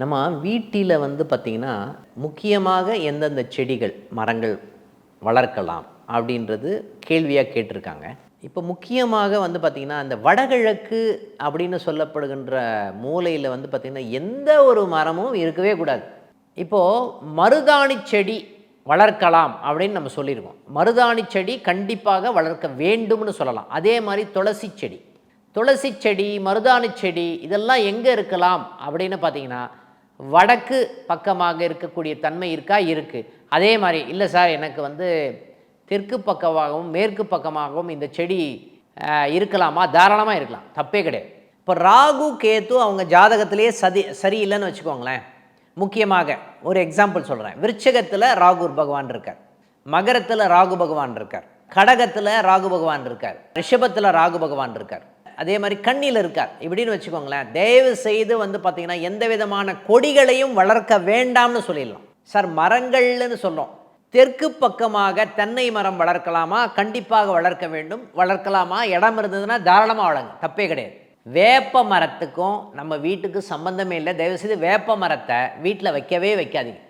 நம்ம வீட்டில் வந்து பார்த்திங்கன்னா முக்கியமாக எந்தெந்த செடிகள் மரங்கள் வளர்க்கலாம் அப்படின்றது கேள்வியாக கேட்டிருக்காங்க. இப்போ முக்கியமாக வந்து பார்த்திங்கன்னா அந்த வடகிழக்கு அப்படின்னு சொல்லப்படுகின்ற மூலையில் வந்து பார்த்திங்கன்னா எந்த ஒரு மரமும் இருக்கவே கூடாது. இப்போது மருதாணி செடி வளர்க்கலாம் அப்படின்னு நம்ம சொல்லியிருக்கோம். மருதாணி செடி கண்டிப்பாக வளர்க்க வேண்டும்னு சொல்லலாம். அதே மாதிரி துளசி செடி. துளசி செடி மருதாணி செடி இதெல்லாம் எங்கே இருக்கலாம் அப்படின்னு பார்த்திங்கன்னா வடக்கு பக்கமாக இருக்கக்கூடிய தன்மை இருக்கா? இருக்குது அதே மாதிரி இல்லை சார் எனக்கு வந்து தெற்கு பக்கமாகவும் மேற்கு பக்கமாகவும் இந்த செடி இருக்கலாமா? தாராளமாக இருக்கலாம். தப்பே கிடையாது. இப்போ ராகு கேத்து அவங்க ஜாதகத்திலேயே சதி சரியில்லைன்னு வச்சுக்கோங்களேன். முக்கியமாக ஒரு எக்ஸாம்பிள் சொல்கிறேன் விருச்சகத்தில் ராகு பகவான் இருக்கார். மகரத்தில் ராகு பகவான் இருக்கார். கடகத்தில் ராகு பகவான் இருக்கார். ரிஷபத்தில் ராகு பகவான் இருக்கார். அதே மாதிரி கண்ணியில் இருக்கார். இப்படின்னு வச்சுக்கோங்களேன் தயவு செய்து வந்து பார்த்தீங்கன்னா எந்த விதமான கொடிகளையும் வளர்க்க வேண்டாம்னு சொல்லிடலாம். சார் மரங்கள்னு சொல்கிறோம் தெற்கு பக்கமாக தென்னை மரம் வளர்க்கலாமா? கண்டிப்பாக வளர்க்க வேண்டும். வளர்க்கலாமா? இடம் இருந்ததுன்னா தாராளமாக வளங்க தப்பே கிடையாது. வேப்ப மரத்துக்கும் நம்ம வீட்டுக்கு சம்பந்தமே இல்லை. தயவுசெய்து வேப்ப மரத்தை வீட்டில் வைக்கவே வைக்காதீங்க.